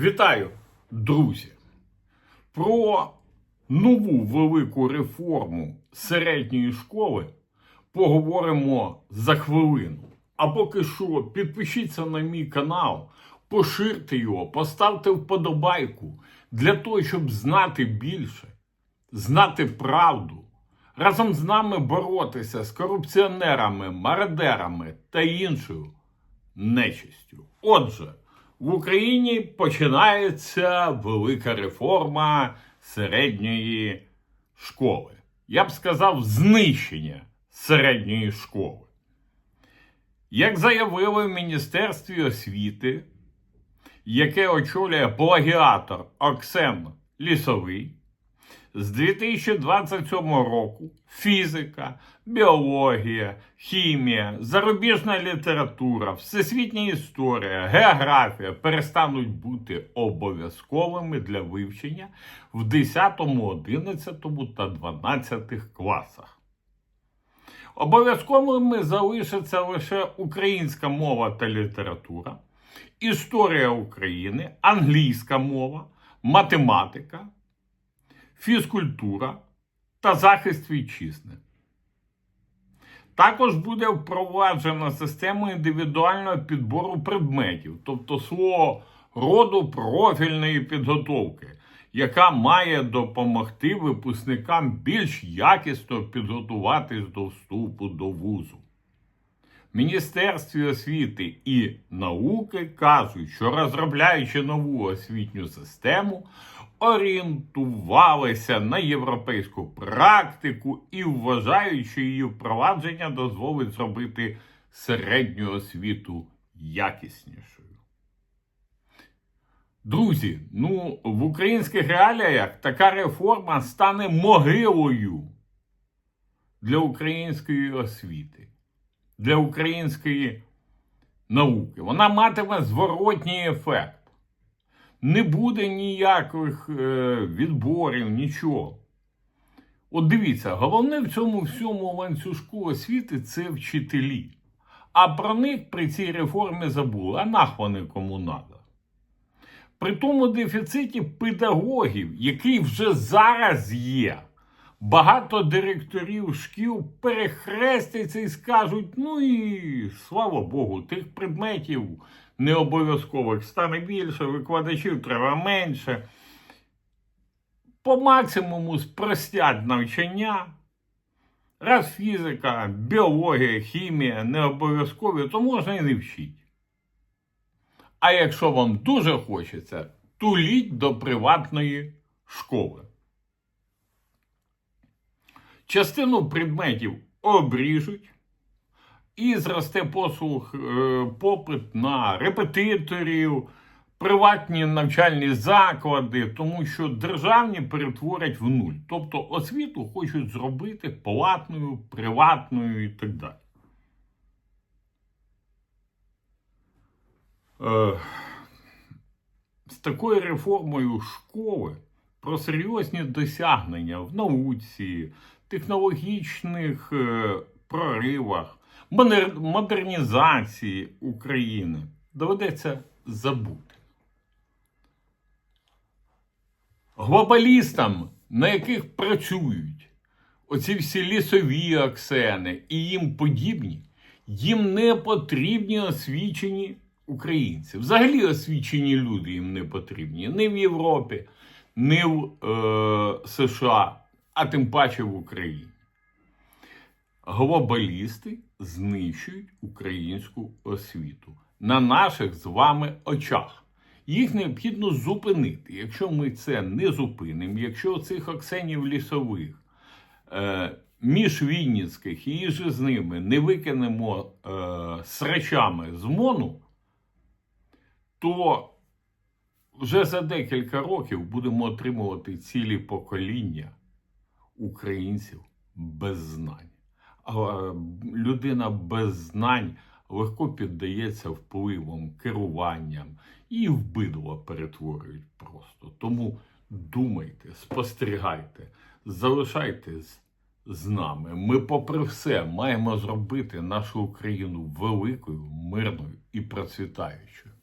Вітаю, друзі! Про нову велику реформу середньої школи поговоримо за хвилину. А поки що підпишіться на мій канал, поширте його, поставте вподобайку для того, щоб знати більше, знати правду, разом з нами боротися з корупціонерами, мародерами та іншою нечистю. Отже, в Україні починається велика реформа середньої школи. Я б сказав, знищення середньої школи. Як заявили в Міністерстві освіти, яке очолює плагіатор Оксен Лісовий, з 2027 року фізика, біологія, хімія, зарубіжна література, всесвітня історія, географія перестануть бути обов'язковими для вивчення в 10, 11 та 12 класах. Обов'язковими залишаться лише українська мова та література, історія України, англійська мова, математика фізкультура та захист вітчизни. Також буде впроваджена система індивідуального підбору предметів, тобто свого роду профільної підготовки, яка має допомогти випускникам більш якісно підготуватись до вступу до вузу. Міністерстві освіти і науки кажуть, що розробляючи нову освітню систему, орієнтувалися на європейську практику і вважаючи її впровадження дозволить зробити середню освіту якіснішою. Друзі, ну в українських реаліях така реформа стане могилою для української освіти, для української науки. Вона матиме зворотній ефект не буде ніяких е, відборів, нічого. От дивіться, головне в цьому всьому ланцюжку освіти це вчителі. А про них при цій реформі забули. А нах вони кому надо. При тому дефіциті педагогів, який вже зараз є, багато директорів шкіл перехрестяться і скажуть: ну і слава Богу, тих предметів необов'язкових стане більше, викладачів треба менше. По максимуму спростять навчання. Раз фізика, біологія, хімія не обов'язкові, то можна і не вчити. А якщо вам дуже хочеться, туліть до приватної школи. Частину предметів обріжуть, і зросте послуг е, попит на репетиторів, приватні навчальні заклади, тому що державні перетворять в нуль. Тобто освіту хочуть зробити платною, приватною і так далі. Е, з такою реформою школи про серйозні досягнення в науці, технологічних е, проривах модернізації України доведеться забути. Глобалістам, на яких працюють оці всі лісові аксени і їм подібні, їм не потрібні освічені українці. Взагалі освічені люди їм не потрібні. Не в Європі, не в е, США, а тим паче в Україні. Глобалісти знищують українську освіту на наших з вами очах. Їх необхідно зупинити. Якщо ми це не зупинимо, якщо цих оксенів лісових, е, міжвінницьких і же з ними не викинемо е, срачами з мону, то вже за декілька років будемо отримувати цілі покоління українців без знань людина без знань легко піддається впливом, керуванням і в перетворюють просто. Тому думайте, спостерігайте, залишайтесь з нами. Ми, попри все, маємо зробити нашу Україну великою, мирною і процвітаючою.